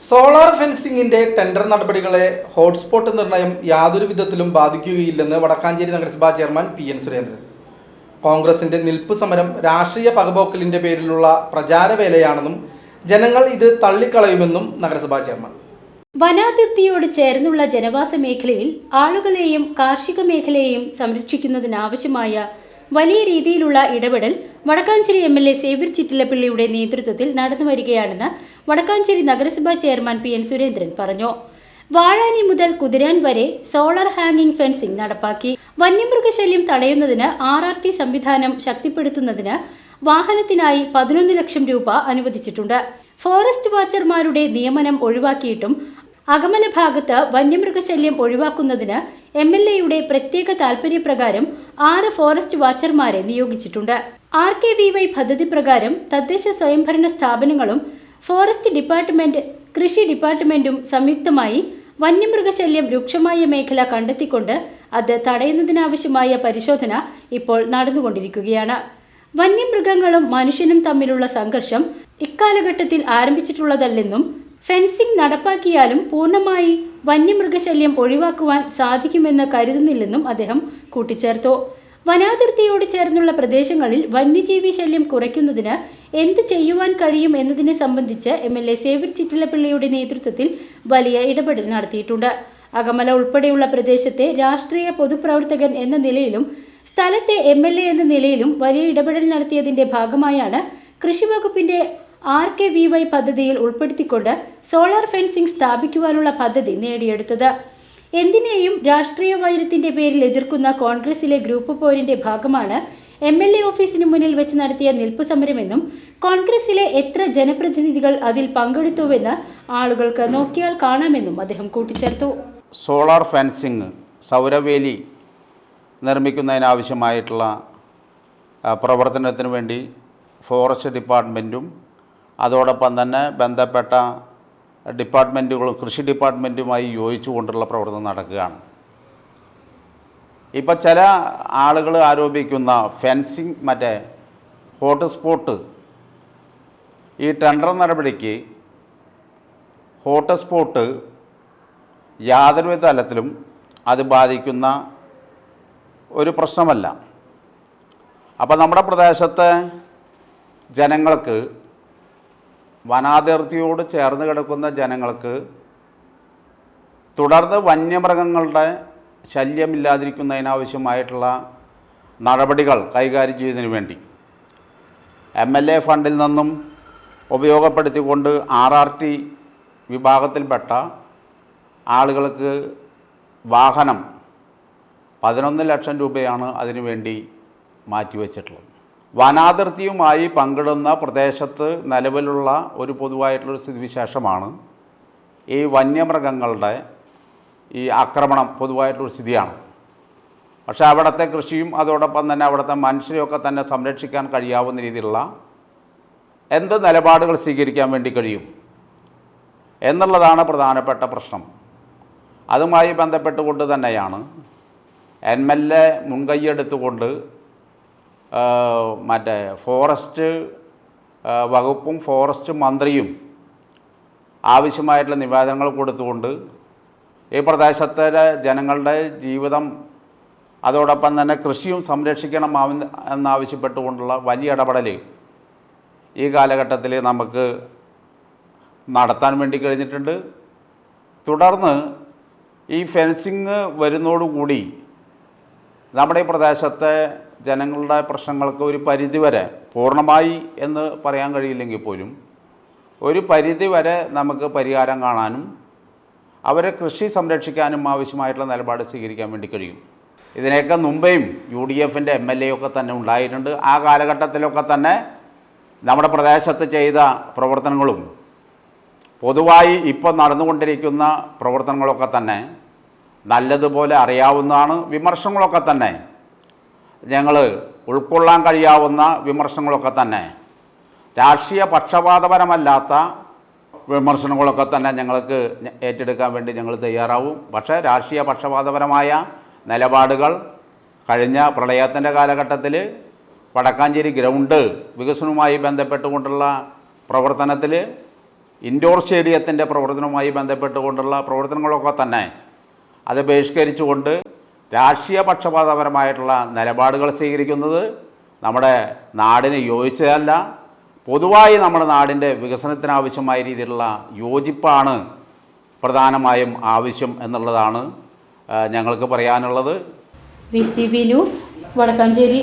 Solar ഫെൻസിംഗിന്റെ tender നടപടികളെ hotspot നിർണയം യാതൊരു വിധത്തിലും ബാധിക്കുകയില്ലെന്ന് വടക്കാഞ്ചേരി നഗരസഭാ ചെയർമാൻ പി എൻ സുരേന്ദ്രൻ. കോൺഗ്രസിന്റെ നിൽപ്പ് സമരം രാഷ്ട്രീയ പകപോക്കലിന്റെ പേരിലുള്ള പ്രചാരവേലയാണെന്നും ജനങ്ങൾ ഇത് തള്ളിക്കളയുമെന്നും നഗരസഭാ ചെയർമാൻ. വനാതിർത്തിയോട് ചേർന്നുള്ള ജനവാസ മേഖലയിൽ ആളുകളെയും കാർഷിക മേഖലയെയും സംരക്ഷിക്കുന്നതിനാവശ്യമായ വലിയ രീതിയിലുള്ള ഇടപെടൽ Vadakkanchery M L A Xavier ചിറ്റിലപ്പിള്ളിയുടെ നേതൃത്വത്തിൽ നടന്നു വരികയാണെന്ന് വടക്കാഞ്ചേരി നഗരസഭാ ചെയർമാൻ പി എൻ സുരേന്ദ്രൻ പറഞ്ഞു. വാഴാനി മുതൽ കുതിരാൻ വരെ സോളാർ ഹാങ്ങിംഗ് ഫെൻസിംഗ് നടപ്പാക്കി. വന്യമൃഗശല്യം തടയുന്നതിന് ആർ ആർ ടി സംവിധാനം ശക്തിപ്പെടുത്തുന്നതിന് വാഹനത്തിനായി പതിനൊന്ന് ലക്ഷം രൂപ അനുവദിച്ചിട്ടുണ്ട്. ഫോറസ്റ്റ് വാച്ചർമാരുടെ നിയമനം ഒഴിവാക്കിയിട്ടും അഗമന ഭാഗത്ത് വന്യമൃഗശല്യം ഒഴിവാക്കുന്നതിന് എം എൽ എയുടെ പ്രത്യേക താൽപര്യപ്രകാരം ആറ് ഫോറസ്റ്റ് വാച്ചർമാരെ നിയോഗിച്ചിട്ടുണ്ട്. ആർ കെ വി വൈ പദ്ധതി പ്രകാരം തദ്ദേശ സ്വയംഭരണ സ്ഥാപനങ്ങളും ഫോറസ്റ്റ് ഡിപ്പാർട്ട്മെന്റ് കൃഷി ഡിപ്പാർട്ട്മെന്റും സംയുക്തമായി വന്യമൃഗശല്യം രൂക്ഷമായ മേഖല കണ്ടെത്തിക്കൊണ്ട് അത് തടയുന്നതിനാവശ്യമായ പരിശോധന ഇപ്പോൾ നടന്നുകൊണ്ടിരിക്കുകയാണ്. വന്യമൃഗങ്ങളും മനുഷ്യനും തമ്മിലുള്ള സംഘർഷം ഇക്കാലഘട്ടത്തിൽ ആരംഭിച്ചിട്ടുള്ളതല്ലെന്നും ഫെൻസിംഗ് നടപ്പാക്കിയാലും പൂർണമായി വന്യമൃഗശല്യം ഒഴിവാക്കുവാൻ സാധിക്കുമെന്ന് കരുതുന്നില്ലെന്നും അദ്ദേഹം കൂട്ടിച്ചേർത്തു. വനാതിർത്തിയോട് ചേർന്നുള്ള പ്രദേശങ്ങളിൽ വന്യജീവി ശല്യം കുറയ്ക്കുന്നതിന് എന്ത് ചെയ്യുവാൻ കഴിയും എന്നതിനെ സംബന്ധിച്ച് എം എൽ എ സേവിർ ചിറ്റിലപ്പിള്ളിയുടെ നേതൃത്വത്തിൽ വലിയ ഇടപെടൽ നടത്തിയിട്ടുണ്ട്. അകമല ഉൾപ്പെടെയുള്ള പ്രദേശത്തെ രാഷ്ട്രീയ പൊതുപ്രവർത്തകൻ എന്ന നിലയിലും സ്ഥലത്തെ എം എൽ എ എന്ന നിലയിലും വലിയ ഇടപെടൽ നടത്തിയതിന്റെ ഭാഗമായാണ് കൃഷി വകുപ്പിന്റെ ആർ കെ വി വൈ പദ്ധതിയിൽ ഉൾപ്പെടുത്തിക്കൊണ്ട് സോളാർ ഫെൻസിംഗ് സ്ഥാപിക്കുവാനുള്ള പദ്ധതി നേടിയെടുത്തത്. എന്തിനേയും രാഷ്ട്രീയ വൈരത്തിന്റെ പേരിൽ എതിർക്കുന്ന കോൺഗ്രസിലെ ഗ്രൂപ്പ് പോരിന്റെ ഭാഗമാണ് എം എൽ എ ഓഫീസിന് മുന്നിൽ വെച്ച് നടത്തിയ നിൽപ്പു സമരമെന്നും കോൺഗ്രസിലെ എത്ര ജനപ്രതിനിധികൾ അതിൽ പങ്കെടുത്തുവെന്ന് ആളുകൾക്ക് നോക്കിയാൽ കാണാമെന്നും അദ്ദേഹം കൂട്ടിച്ചേർത്തു. സോളാർ ഫെൻസിങ് സൗരവേലി നിർമ്മിക്കുന്നതിനാവശ്യമായിട്ടുള്ള പ്രവർത്തനത്തിന് വേണ്ടി ഫോറസ്റ്റ് ഡിപ്പാർട്ട്മെന്റും അതോടൊപ്പം തന്നെ ബന്ധപ്പെട്ട ഡിപ്പാർട്ട്മെന്റുകളും കൃഷി ഡിപ്പാർട്ട്മെന്റുമായി യോജിച്ചുകൊണ്ടുള്ള പ്രവർത്തനം നടക്കുകയാണ്. ഇപ്പം ചില ആളുകൾ ആരോപിക്കുന്ന ഫെൻസിങ് മറ്റേ ഹോട്ട്സ്പോട്ട് ഈ ടെൻഡർ നടപടിക്ക് ഹോട്ട്സ്പോട്ട് യാതൊരു തലത്തിലും അത് ബാധിക്കുന്ന ഒരു പ്രശ്നമല്ല. അപ്പോൾ നമ്മുടെ പ്രദേശത്തെ ജനങ്ങൾക്ക് വനാതിർത്തിയോട് ചേർന്ന് കിടക്കുന്ന ജനങ്ങൾക്ക് തുടർന്ന് വന്യമൃഗങ്ങളുടെ ശല്യമില്ലാതിരിക്കുന്നതിനാവശ്യമായിട്ടുള്ള നടപടികൾ കൈകാര്യം ചെയ്യുന്നതിന് വേണ്ടി എം എൽ എ ഫണ്ടിൽ നിന്നും ഉപയോഗപ്പെടുത്തിക്കൊണ്ട് ആർ ആർ ടി വിഭാഗത്തിൽപ്പെട്ട ആളുകൾക്ക് വാഹനം പതിനൊന്ന് ലക്ഷം രൂപയാണ് അതിനുവേണ്ടി മാറ്റിവെച്ചിട്ടുള്ളത്. വനാതിർത്തിയുമായി പങ്കിടുന്ന പ്രദേശത്ത് നിലവിലുള്ള ഒരു പൊതുവായിട്ടുള്ളൊരു സ്ഥിതിവിശേഷമാണ് ഈ വന്യമൃഗങ്ങളുടെ ഈ ആക്രമണം പൊതുവായിട്ടുള്ളൊരു സ്ഥിതിയാണ്. പക്ഷേ അവിടുത്തെ കൃഷിയും അതോടൊപ്പം തന്നെ അവിടുത്തെ മനുഷ്യരെയൊക്കെ തന്നെ സംരക്ഷിക്കാൻ കഴിയാവുന്ന രീതിയിലുള്ള എന്ത് നിലപാടുകൾ സ്വീകരിക്കാൻ വേണ്ടി കഴിയും എന്നുള്ളതാണ് പ്രധാനപ്പെട്ട പ്രശ്നം. അതുമായി ബന്ധപ്പെട്ടുകൊണ്ട് തന്നെയാണ് എം എൽ എ മുൻകൈയ്യെടുത്തുകൊണ്ട് മറ്റേ ഫോറസ്റ്റ് വകുപ്പും ഫോറസ്റ്റ് മന്ത്രിയും ആവശ്യമായിട്ടുള്ള നിവേദനങ്ങൾ കൊടുത്തുകൊണ്ട് ഈ പ്രദേശത്തെ ജനങ്ങളുടെ ജീവിതം അതോടൊപ്പം തന്നെ കൃഷിയും സംരക്ഷിക്കണം എന്നാവശ്യപ്പെട്ടുകൊണ്ടുള്ള വലിയ ഇടപെടൽ ഈ കാലഘട്ടത്തിൽ നമുക്ക് നടത്താൻ വേണ്ടി കഴിഞ്ഞിട്ടുണ്ട്. തുടർന്ന് ഈ ഫെൻസിങ് വരുന്നതോടുകൂടി നമ്മുടെ ഈ പ്രദേശത്തെ ജനങ്ങളുടെ പ്രശ്നങ്ങൾക്ക് ഒരു പരിധിവരെ പൂർണമായി എന്ന് പറയാൻ കഴിയില്ലെങ്കിൽ പോലും ഒരു പരിധിവരെ നമുക്ക് പരിഹാരം കാണാനും അവരെ കൃഷി സംരക്ഷിക്കാനും ആവശ്യമായിട്ടുള്ള നിലപാട് സ്വീകരിക്കാൻ വേണ്ടി കഴിയും. ഇതിനൊക്കെ മുമ്പേയും യു ഡി എഫിന്റെ എം എൽ എ ഒക്കെ തന്നെ ഉണ്ടായിട്ടുണ്ട്. ആ കാലഘട്ടത്തിലൊക്കെ തന്നെ നമ്മുടെ പ്രദേശത്ത് ചെയ്ത പ്രവർത്തനങ്ങളും പൊതുവായി ഇപ്പോൾ നടന്നുകൊണ്ടിരിക്കുന്ന പ്രവർത്തനങ്ങളൊക്കെ തന്നെ നല്ലതുപോലെ അറിയാവുന്നതാണ് വിമർശങ്ങളൊക്കെ തന്നെ ഞങ്ങൾ ഉൾക്കൊള്ളാൻ കഴിയാവുന്ന വിമർശനങ്ങളൊക്കെ തന്നെ. രാഷ്ട്രീയ പക്ഷപാതപരമല്ലാത്ത വിമർശനങ്ങളൊക്കെ തന്നെ ഞങ്ങൾക്ക് ഏറ്റെടുക്കാൻ വേണ്ടി ഞങ്ങൾ തയ്യാറാവും. പക്ഷേ രാഷ്ട്രീയ പക്ഷപാതപരമായ നിലപാടുകൾ കഴിഞ്ഞ പ്രളയത്തിന്റെ കാലഘട്ടത്തിൽ വടക്കാഞ്ചേരി ഗ്രൗണ്ട് വികസനവുമായി ബന്ധപ്പെട്ടുകൊണ്ടുള്ള പ്രവർത്തനത്തിൽ ഇൻഡോർ സ്റ്റേഡിയത്തിന്റെ പ്രവർത്തനവുമായി ബന്ധപ്പെട്ടുകൊണ്ടുള്ള പ്രവർത്തനങ്ങളൊക്കെ തന്നെ അത് ബഹിഷ്കരിച്ചുകൊണ്ട് രാഷ്ട്രീയ പക്ഷപാതപരമായിട്ടുള്ള നിലപാടുകൾ സ്വീകരിക്കുന്നത് നമ്മുടെ നാടിന് യോജിച്ചതല്ല. പൊതുവായി നമ്മുടെ നാടിന്റെ വികസനത്തിനാവശ്യമായ രീതിയിലുള്ള യോജിപ്പാണ് പ്രധാനമായും ആവശ്യം എന്നുള്ളതാണ് ഞങ്ങൾക്ക് പറയാനുള്ളത്. V C B news Vadakkanchery